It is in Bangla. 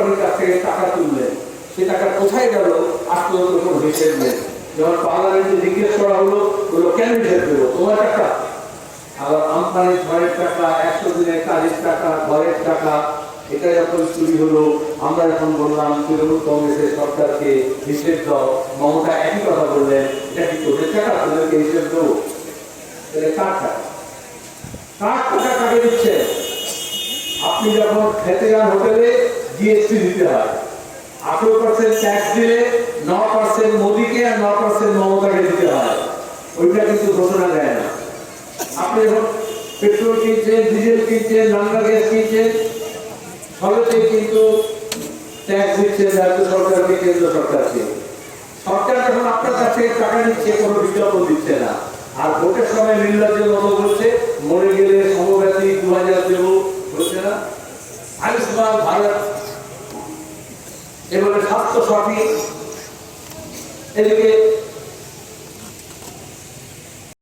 কোম্পানির কাছ থেকে টাকা তুললেন। সে টাকা কোথায় গেল? আজ পর্যন্ত কোনো হিসেব নেই যখন পার্লামেন্টে জিজ্ঞেস করা হলো বলল কেন হিসেব দেবো তোমার টাকা? আবার আম্পানির ঘরের টাকা, একশো দিনের কাজের টাকা, ঘরের টাকা, এটা যখন চুরি হলো, আমরা যখন বললাম, তৃণমূল কংগ্রেসের সরকারকে হিসেব দাও। মমতা একই কথা বললেন, এটা কি তোদের টাকা? তোদেরকে হিসেব দেবো? কার টাকা? কার টাকা কাকে দিচ্ছে আপনি যখন খেতে যান হোটেলে জিএসটি দিতে হয়। আঠেরো পার্সেন্ট ট্যাক্স দিলে ন পার্সেন্ট মোদিকে আর ন পার্সেন্ট মমতাকে দিতে হয়। ওইটা কিন্তু ঘোষণা দেয় না। আপনি যখন পেট্রোল কিনছেন, ডিজেল কিনছেন রান্না গ্যাস কিনছেন সবেতেই কিন্তু ট্যাক্স দিচ্ছে রাজ্য সরকারকে, কেন্দ্র সরকারকে। সরকার যখন আপনার কাছ থেকে টাকা নিচ্ছে, কোনো বিজ্ঞাপন দিচ্ছে না। আর ভোটের সময় নির্লজ্জের মতো বলছে মরে গেলে সমব্যাপী দু হাজার দেব বলছে না। আয়ুষ্মান ভারত এবারে স্বাস্থ্য সাথী এদিকে